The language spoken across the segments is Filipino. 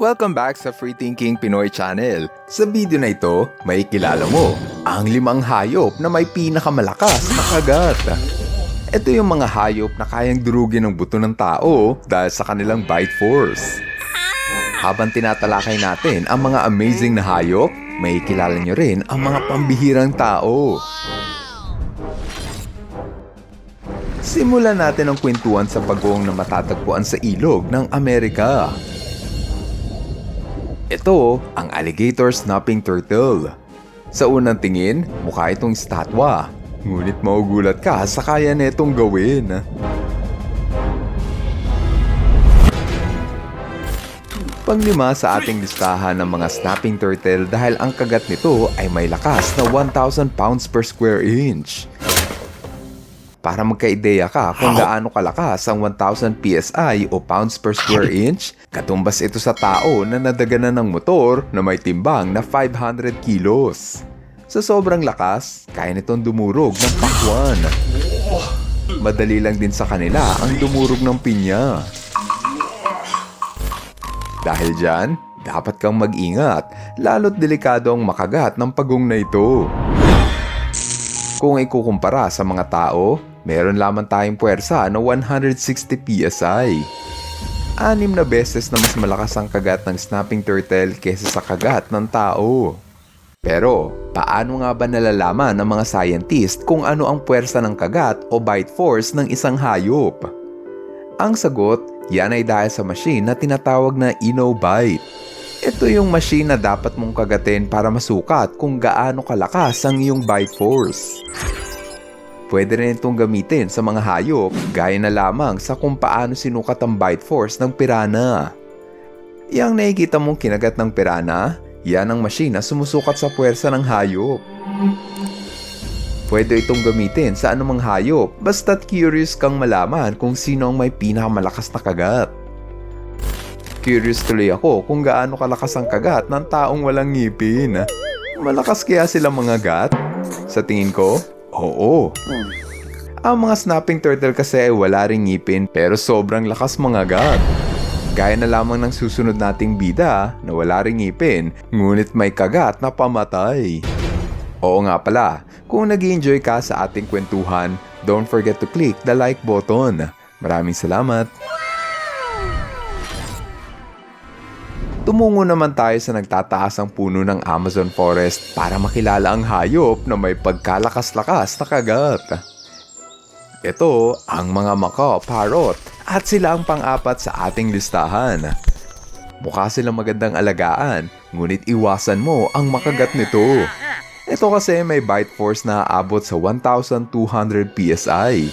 Welcome back sa Free Thinking Pinoy Channel. Sa video na ito, may kilala mo ang limang hayop na may pinakamalakas na kagat. Ito yung mga hayop na kayang durugin ng buto ng tao dahil sa kanilang bite force. Habang tinatalakay natin ang mga amazing na hayop, may kilala nyo rin ang mga pambihirang tao. Simulan natin ang kwentuhan sa bagong na matatagpuan sa ilog ng Amerika. Ito ang alligator snapping turtle. Sa unang tingin, mukha itong estatwa. Ngunit maugulat ka sa kaya netong gawin. Panglima sa ating listahan ng mga snapping turtle dahil ang kagat nito ay may lakas na 1,000 pounds per square inch. Para magka-ideya ka kung gaano kalakas ang 1,000 PSI o pounds per square inch, katumbas ito sa tao na nadaganan ng motor na may timbang na 500 kilos. Sa sobrang lakas, kaya nitong dumurog ng pakwan. Madali lang din sa kanila ang dumurog ng pinya. Dahil dyan, dapat kang mag-ingat, lalo't delikado ang makagat ng pagong na ito. Kung ikukumpara sa mga tao, meron lamang tayong puwersa na 160 PSI. Anim na beses na mas malakas ang kagat ng snapping turtle kesa sa kagat ng tao. Pero, paano nga ba nalalaman ng mga scientist kung ano ang puwersa ng kagat o bite force ng isang hayop? Ang sagot, yan ay dahil sa machine na tinatawag na InnoBite. Ito yung machine na dapat mong kagatin para masukat kung gaano kalakas ang iyong bite force. Pwede rin itong gamitin sa mga hayop gaya na lamang sa kung paano sinukat ang bite force ng pirana. Yang nakikita mong kinagat ng pirana, yan ang machine na sumusukat sa puwersa ng hayop. Pwede itong gamitin sa anumang hayop basta't curious kang malaman kung sino ang may pinakamalakas na kagat. Curious tuloy ako kung gaano kalakas ang kagat ng taong walang ngipin. Malakas kaya sila mga gat? Sa tingin ko, oo. Ang mga snapping turtle kasi ay wala ring ngipin pero sobrang lakas mga gat. Gaya na lamang ng susunod nating bida na wala ring ngipin ngunit may kagat na pamatay. Oo nga pala, kung nag enjoy ka sa ating kwentuhan, don't forget to click the like button. Maraming salamat! Tumungo naman tayo sa nagtataasang puno ng Amazon Forest para makilala ang hayop na may pagkalakas-lakas na kagat. Ito ang mga macaw parrot at sila ang pang-apat sa ating listahan. Mukha silang magandang alagaan, ngunit iwasan mo ang makagat nito. Ito kasi may bite force na aabot sa 1,200 PSI.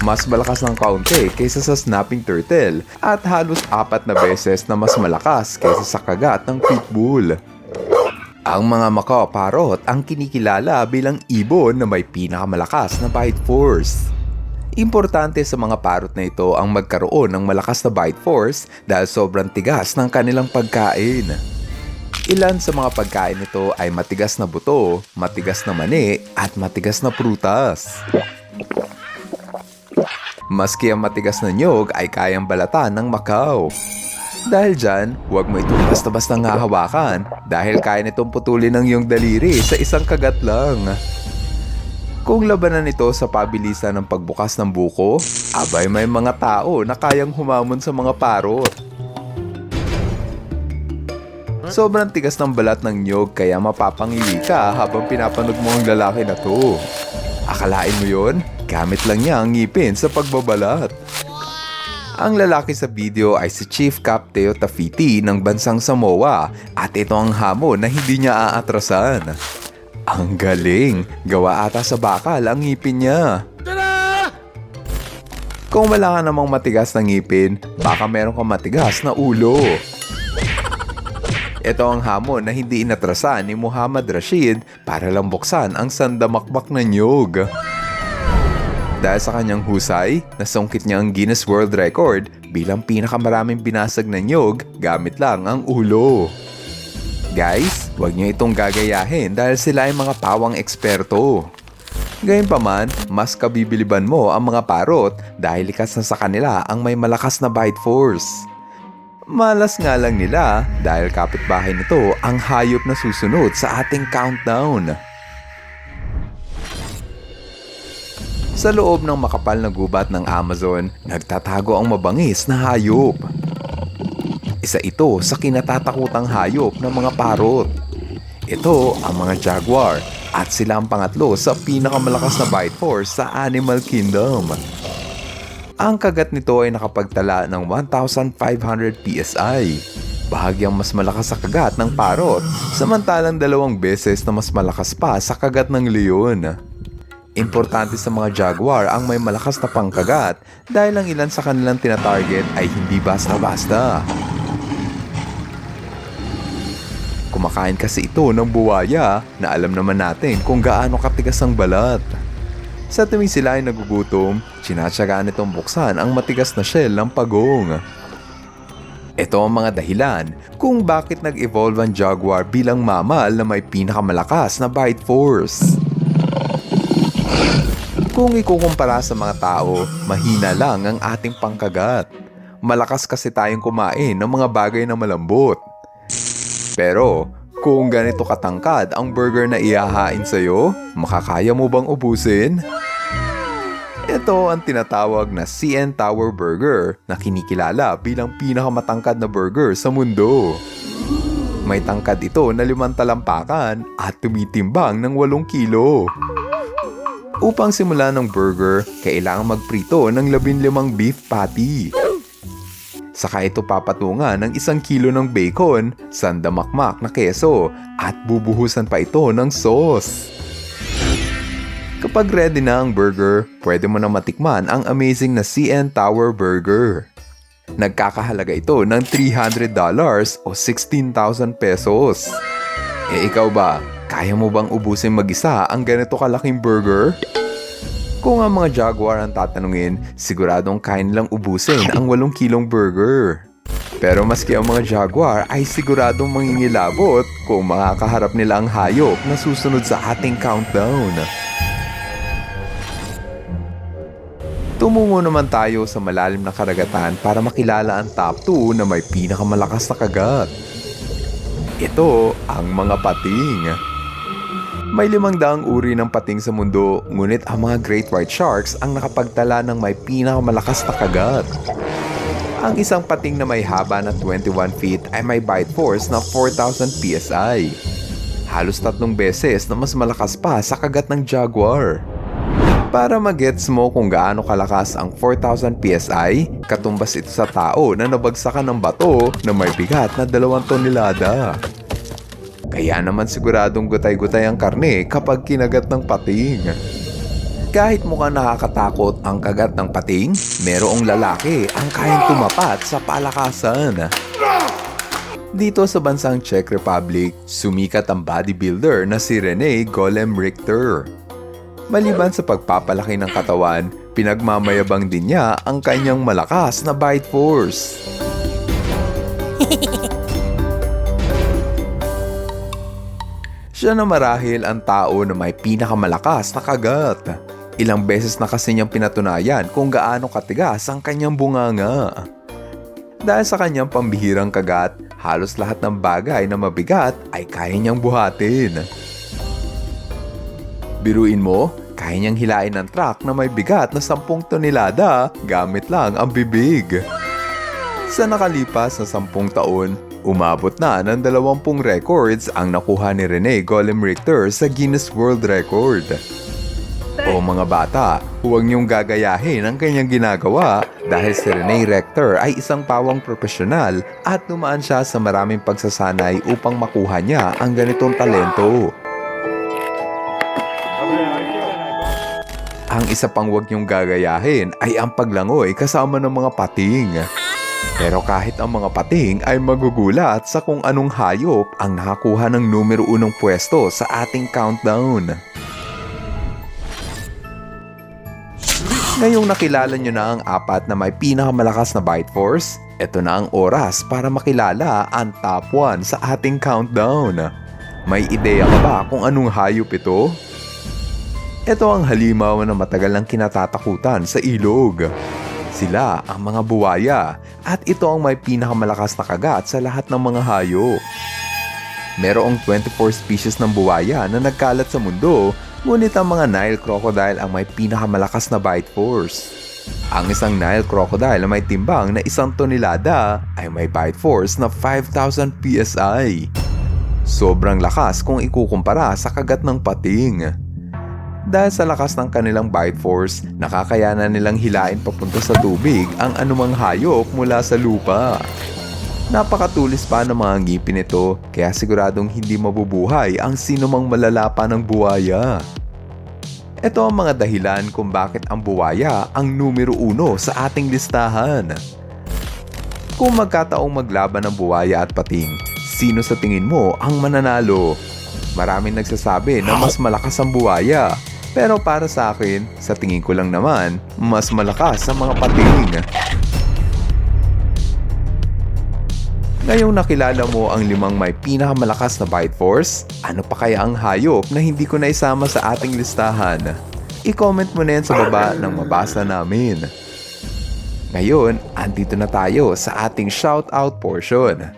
Mas malakas ng kaunti kaysa sa snapping turtle at halos apat na beses na mas malakas kaysa sa kagat ng pitbull. Ang mga macaw parrot ang kinikilala bilang ibon na may pinakamalakas na bite force. Importante sa mga parrot na ito ang magkaroon ng malakas na bite force dahil sobrang tigas ng kanilang pagkain. Ilan sa mga pagkain nito ay matigas na buto, matigas na mani, at matigas na prutas. Maski ang matigas na nyog ay kayang balatan ng Macau. Dahil dyan, huwag mo itong basta-basta hawakan dahil kaya nitong putulin ng iyong daliri sa isang kagat lang. Kung labanan ito sa pabilisan ng pagbukas ng buko, abay may mga tao na kayang humamon sa mga parot. Sobrang tigas ng balat ng nyog kaya mapapangili ka habang pinapanood mo ang lalaki na to. Akalain mo yon? Gamit lang niya ang ngipin sa pagbabalat. Ang lalaki sa video ay si Chief Cap Teo Tafiti ng bansang Samoa at ito ang hamon na hindi niya aatrasan. Ang galing! Gawa ata sa bakal ang ngipin niya. Kung wala ka namang matigas na ngipin, baka meron kang matigas na ulo. Ito ang hamon na hindi inatrasan ni Muhammad Rashid para lang buksan ang sandamakbak na nyog. Dahil sa kanyang husay, nasungkit niya ang Guinness World Record bilang pinakamaraming binasag na nyog gamit lang ang ulo. Guys, huwag niyo itong gagayahin dahil sila ay mga pawang eksperto. Gayunpaman, mas kabibiliban mo ang mga parot dahil likas na sa kanila ang may malakas na bite force. Malas nga lang nila dahil kapitbahay nito ang hayop na susunod sa ating countdown. Sa loob ng makapal na gubat ng Amazon, nagtatago ang mabangis na hayop. Isa ito sa kinatatakutang hayop ng mga parot. Ito ang mga jaguar at sila ang pangatlo sa pinakamalakas na bite force sa Animal Kingdom. Ang kagat nito ay nakapagtala ng 1,500 PSI. Bahagyang mas malakas sa kagat ng parot, samantalang dalawang beses na mas malakas pa sa kagat ng leon. Importante sa mga jaguar ang may malakas na pangkagat dahil ang ilan sa kanilang tinatarget ay hindi basta-basta. Kumakain kasi ito ng buwaya na alam naman natin kung gaano katigas ang balat. Sa tuwing sila ay nagugutom, sinatsagaan itong buksan ang matigas na shell ng pagong. Ito ang mga dahilan kung bakit nag-evolve ang jaguar bilang mamal na may pinakamalakas na bite force. Kung ikukumpara sa mga tao, mahina lang ang ating pangkagat. Malakas kasi tayong kumain ng mga bagay na malambot. Pero, kung ganito katangkad ang burger na ihahain sa'yo, makakaya mo bang ubusin? Ito ang tinatawag na CN Tower Burger na kinikilala bilang pinakamatangkad na burger sa mundo. May tangkad ito na limang talampakan at tumitimbang ng 8 kilo. Upang simulan ng burger, kailangan magprito ng 15 beef patty. Saka ito papatungan ng isang kilo ng bacon, sandamakmak na keso, at bubuhusan pa ito ng sauce. Kapag ready na ang burger, pwede mo na matikman ang amazing na CN Tower Burger. Nagkakahalaga ito ng $300 o 16,000 pesos. Eh ikaw ba, kaya mo bang ubusin mag-isa ang ganito kalaking burger? Kung ang mga Jaguar ang tatanungin, siguradong kain nilang ubusin ang 8 kilong burger. Pero maski ang mga Jaguar ay siguradong mangingilabot kung makakaharap nila ang hayop na susunod sa ating countdown. Tumungo naman tayo sa malalim na karagatan para makilala ang top 2 na may pinakamalakas na kagat. Ito ang mga pating. May limang daang uri ng pating sa mundo, ngunit ang mga great white sharks ang nakapagtala ng may pinakamalakas na kagat. Ang isang pating na may haba na 21 feet ay may bite force na 4,000 PSI. Halos tatlong beses na mas malakas pa sa kagat ng jaguar. Para magets mo kung gaano kalakas ang 4,000 PSI, katumbas ito sa tao na nabagsakan ng bato na may bigat na 2 tonelada. Kaya naman siguradong gutay-gutay ang karne kapag kinagat ng pating. Kahit mukhang nakakatakot ang kagat ng pating, merong lalaki ang kayang tumapat sa palakasan. Dito sa bansang Czech Republic, sumikat ang bodybuilder na si Rene Golem Richter. Maliban sa pagpapalaki ng katawan, pinagmamayabang din niya ang kanyang malakas na bite force. Siya na marahil ang tao na may pinakamalakas na kagat. Ilang beses na kasi niyang pinatunayan kung gaano katigas ang kanyang bunganga. Dahil sa kanyang pambihirang kagat, halos lahat ng bagay na mabigat ay kaya niyang buhatin. Biruin mo, kaya niyang hilain ng truck na may bigat na 10 tonelada gamit lang ang bibig. Sa nakalipas na 10 taon, umabot na ng 20 records ang nakuha ni Rene Golem Richter sa Guinness World Record. O mga bata, huwag niyong gagayahin ang kanyang ginagawa dahil si Rene Rector ay isang pawang profesional at dumaan siya sa maraming pagsasanay upang makuha niya ang ganitong talento. Ang isa pang huwag niyong gagayahin ay ang paglangoy kasama ng mga pating. Pero kahit ang mga pating ay magugulat sa kung anong hayop ang nakakuha ng numero unong pwesto sa ating countdown. Ngayong nakilala nyo na ang apat na may pinakamalakas na bite force, ito na ang oras para makilala ang top 1 sa ating countdown. May ideya ka ba kung anong hayop ito? Ito ang halimaw na matagal nang kinatatakutan sa ilog. Sila ang mga buwaya at ito ang may pinakamalakas na kagat sa lahat ng mga hayop. Merong 24 species ng buwaya na nagkalat sa mundo, ngunit ang mga Nile crocodile ang may pinakamalakas na bite force. Ang isang Nile crocodile na may timbang na isang tonelada ay may bite force na 5,000 PSI. Sobrang lakas kung ikukumpara sa kagat ng pating. Dahil sa lakas ng kanilang bite force, nakakayanan nilang hilain papunta sa tubig ang anumang hayop mula sa lupa. Napakatulis pa ng mga ngipin nito kaya siguradong hindi mabubuhay ang sinumang malalapa ng buwaya. Ito ang mga dahilan kung bakit ang buwaya ang numero uno sa ating listahan. Kung magkataong maglaban ng buwaya at pating, sino sa tingin mo ang mananalo? Maraming nagsasabi na mas malakas ang buwaya. Pero para sa akin, sa tingin ko lang naman, mas malakas ang mga pating. Ngayong nakilala mo ang limang may pinakamalakas na bite force, ano pa kaya ang hayop na hindi ko na isama sa ating listahan? I-comment mo na yan sa baba nang mabasa namin. Ngayon, andito na tayo sa ating shoutout portion.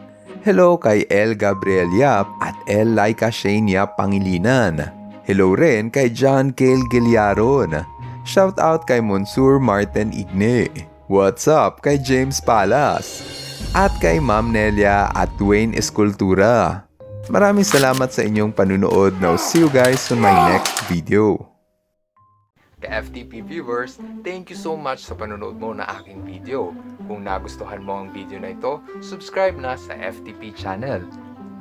Hello kay L. Gabriel Yap at L. Laika Shane Yap Pangilinan. Hello rin kay John Cale Gilyaron. Shoutout kay Monsur Martin Igne. What's up kay James Palas? At kay Ma'am Nelia at Dwayne Escultura. Maraming salamat sa inyong panunood. Now see you guys on my next video. Ka-FTP viewers, thank you so much sa panonood mo na aking video. Kung nagustuhan mo ang video na ito, subscribe na sa FTP channel.